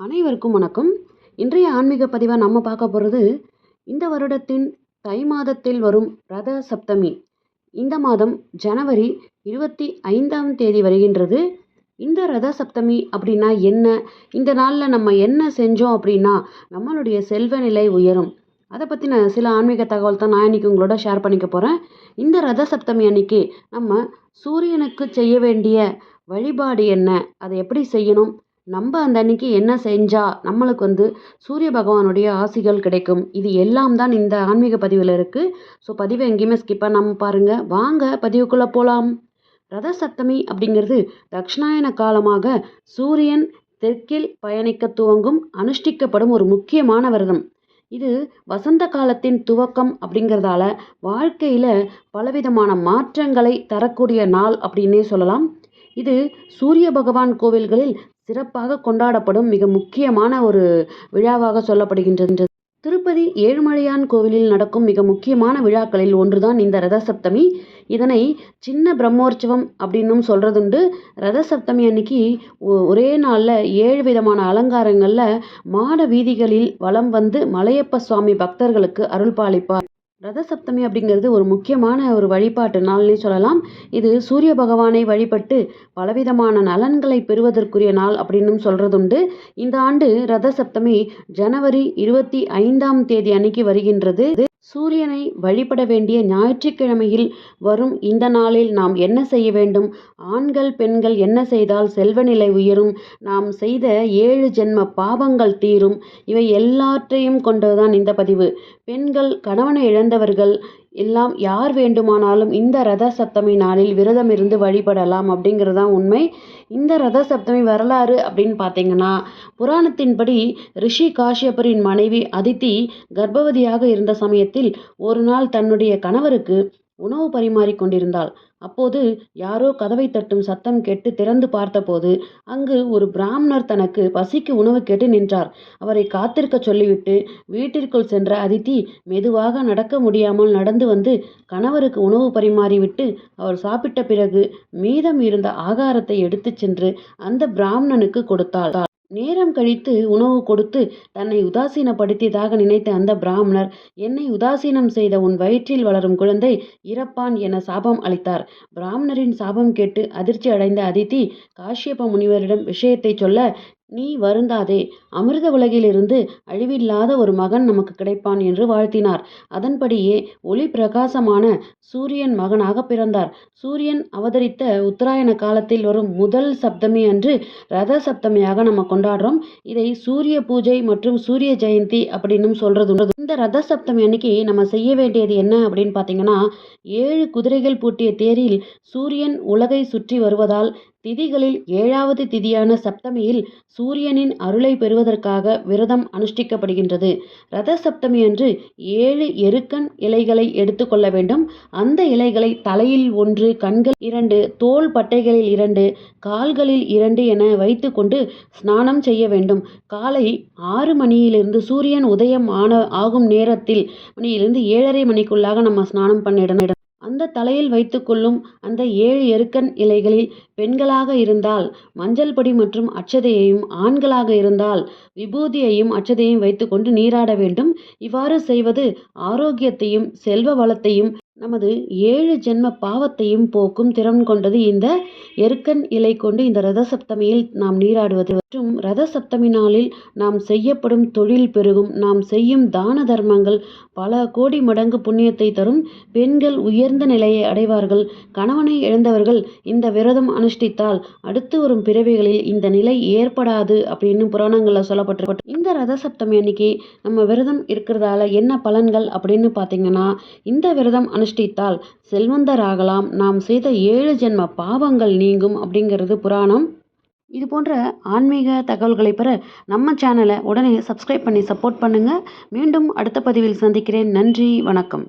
அனைவருக்கும் வணக்கம். இன்றைய ஆன்மீக பதிவாக நம்ம பார்க்க போகிறது இந்த வருடத்தின் தை மாதத்தில் வரும் ரத சப்தமி. இந்த மாதம் ஜனவரி இருபத்தி ஐந்தாம் தேதி வருகின்றது. இந்த ரத சப்தமி அப்படின்னா என்ன? இந்த நாளில் நம்ம என்ன செஞ்சோம் அப்படின்னா நம்மளுடைய செல்வ நிலை உயரும். அதை பற்றின சில ஆன்மீக தகவல் தான் நான் இன்றைக்கி உங்களோட ஷேர் பண்ணிக்க போகிறேன் இந்த ரத சப்தமி அன்னைக்கு நம்ம சூரியனுக்கு செய்ய வேண்டிய வழிபாடு என்ன? அதை எப்படி செய்யணும்? நம்ம அந்த அன்னைக்கு என்ன செஞ்சால் நம்மளுக்கு வந்து சூரிய பகவானுடைய ஆசிகள் கிடைக்கும். இது எல்லாம் தான் இந்த ஆன்மீக பதிவில் இருக்குது ஸோ பதிவை எங்கேயுமே ஸ்கிப் பண்ணாமல் பாருங்கள் வாங்க பதிவுக்குள்ளே போகலாம் ரத சப்தமி அப்படிங்கிறது தக்ஷணாயன காலமாக சூரியன் தெற்கில் பயணிக்க துவங்கும் அனுஷ்டிக்கப்படும் ஒரு முக்கியமான விரதம். இது வசந்த காலத்தின் துவக்கம் அப்படிங்கிறதால வாழ்க்கையில் பலவிதமான மாற்றங்களை தரக்கூடிய நாள் அப்படின்னே சொல்லலாம். இது சூரிய பகவான் கோவில்களில் சிறப்பாக கொண்டாடப்படும் மிக முக்கியமான ஒரு விழாவாக சொல்லப்படுகின்றது. திருப்பதி ஏழுமலையான் கோவிலில் நடக்கும் மிக முக்கியமான விழாக்களில் ஒன்றுதான் இந்த ரதசப்தமி. இதனை சின்ன பிரம்மோற்சவம் அப்படின்னும் சொல்கிறதுண்டு ரதசப்தமி அன்னைக்கு ஒரே நாளில் ஏழு விதமான அலங்காரங்களில் மாட வீதிகளில் வலம் வந்து மலையப்ப சுவாமி பக்தர்களுக்கு அருள் பாலிப்பார் ரத சப்தமி அப்படிங்கிறது ஒரு முக்கியமான ஒரு வழிபாட்டு நாள்னே சொல்லலாம். இது சூரிய பகவானை வழிபட்டு பலவிதமான நலன்களை பெறுவதற்குரிய நாள் அப்படின்னும் சொல்கிறதுண்டு இந்த ஆண்டு ரத சப்தமி ஜனவரி இருபத்தி ஐந்தாம் தேதி அன்னைக்கு வருகின்றது. சூரியனை வழிபட வேண்டிய ஞாயிற்றுக்கிழமையில் வரும் இந்த நாளில் நாம் என்ன செய்ய வேண்டும்? ஆண்கள் பெண்கள் என்ன செய்தால் செல்வநிலை உயரும்? நாம் செய்த ஏழு ஜென்ம பாவங்கள் தீரும். இவை எல்லாற்றையும் கொண்டதுதான் இந்த பதிவு. பெண்கள் கணவனை இழந்தவர்கள் எல்லாம் யார் வேண்டுமானாலும் இந்த ரத சப்தமி நாளில் விரதம் இருந்து வழிபடலாம் அப்படிங்கிறது தான் உண்மை. இந்த ரத சப்தமி வரலாறு அப்படின்னு பார்த்தீங்கன்னா புராணத்தின்படி ரிஷி காஷ்யப்பரின் மனைவி அதித்தி கர்ப்பவதியாக இருந்த சமயத்தில் ஒரு நாள் தன்னுடைய கணவருக்கு உணவு பரிமாறிக் கொண்டிருந்தாள். அப்போது யாரோ கதவை தட்டும் சத்தம் கேட்டு திறந்து பார்த்தபோது அங்கு ஒரு பிராமணர் தனக்கு பசிக்கு உணவு கேட்டு நின்றார். அவரை காத்திருக்க சொல்லிவிட்டு வீட்டிற்குள் சென்ற அதித்தி மெதுவாக நடக்க முடியாமல் நடந்து வந்து கணவருக்கு உணவு பரிமாறிவிட்டு அவர் சாப்பிட்ட பிறகு மீதம் இருந்த ஆகாரத்தை எடுத்துச் சென்று அந்த பிராமணனுக்கு கொடுத்தாள். நேரம் கழித்து உணவு கொடுத்து தன்னை உதாசீனப்படுத்தியதாக நினைத்த அந்த பிராமணர் என்னை உதாசீனம் செய்த உன் வயிற்றில் வளரும் குழந்தை இறப்பான் என சாபம் அளித்தார். பிராமணரின் சாபம் கேட்டு அதிர்ச்சி அடைந்த அதித்தி காஷ்யப முனிவரிடம் விஷயத்தை சொல்ல நீ வருந்தாதே. அமிர்த உலகிலிருந்து அழிவில்லாத ஒரு மகன் நமக்கு கிடைப்பான் என்று வாழ்த்தினார். அதன்படியே ஒளி பிரகாசமான சூரியன் மகனாக பிறந்தார். சூரியன் அவதரித்த உத்தராயண காலத்தில் வரும் முதல் சப்தமி அன்று ரத சப்தமியாக நம்ம கொண்டாடுறோம். இதை சூரிய பூஜை மற்றும் சூரிய ஜெயந்தி அப்படின்னு சொல்றது இந்த ரத சப்தமி அன்னைக்கு நம்ம செய்ய வேண்டியது என்ன அப்படின்னு பார்த்தீங்கன்னா ஏழு குதிரைகள் பூட்டிய தேரில் சூரியன் உலகை சுற்றி வருவதால் திதிகளில் ஏழாவது திதியான சப்தமியில் சூரியனின் அருளை பெறுவதற்காக விரதம் அனுஷ்டிக்கப்படுகின்றது. ரத சப்தமி அன்று ஏழு எருக்கன் இலைகளை எடுத்துக்கொள்ள வேண்டும். அந்த இலைகளை தலையில் ஒன்று கண்கள் இரண்டு தோல் பட்டைகளில் இரண்டு கால்களில் இரண்டு என வைத்துக்கொண்டு ஸ்நானம் செய்ய வேண்டும். காலை ஆறு மணியிலிருந்து சூரியன் உதயம் ஆன ஆகும் நேரத்தில் மணியிலிருந்து ஏழரை மணிக்குள்ளாக நம்ம ஸ்நானம் பண்ணிடணும். அந்த தலையில் வைத்துக்கொள்ளும் அந்த ஏழு எருக்கன் இலைகளில் பெண்களாக இருந்தால் மஞ்சள் பொடி மற்றும் அட்சதையையும் ஆண்களாக இருந்தால் விபூதியையும் அட்சதையும் வைத்துக்கொண்டு நீராட வேண்டும். இவ்வாறு செய்வது ஆரோக்கியத்தையும் செல்வ வளத்தையும் நமது ஏழு ஜென்ம பாவத்தையும் போக்கும் திறன் கொண்டது. இந்த எருக்கன் இலை கொண்டு இந்த ரத சப்தமியில் நாம் நீராடுவது மற்றும் ரத சப்தமி நாளில் நாம் செய்யப்படும் தொழில் பெருகும். நாம் செய்யும் தான தர்மங்கள் பல கோடி மடங்கு புண்ணியத்தை தரும். பெண்கள் உயர்ந்த நிலையை அடைவார்கள். கணவனை இழந்தவர்கள் இந்த விரதம் அனுஷ்டித்தால் அடுத்து வரும் பிறவிகளில் இந்த நிலை ஏற்படாது அப்படின்னு புராணங்களில் சொல்லப்பட்டிருப்பட்டு இந்த ரத சப்தமி அன்னைக்கு நம்ம விரதம் இருக்கிறதால என்ன பலன்கள் அப்படின்னு பார்த்தீங்கன்னா இந்த விரதம் அனுஷ்டித்தால் செல்வந்தராகலாம் நாம் செய்த ஏழு ஜென்ம பாவங்கள் நீங்கும் அப்படிங்கிறது புராணம். இது போன்ற ஆன்மீக தகவல்களை பெற நம்ம சேனலை உடனே சப்ஸ்கிரைப் பண்ணி சப்போர்ட் பண்ணுங்கள் மீண்டும் அடுத்த பதிவில் சந்திக்கிறேன். நன்றி வணக்கம்.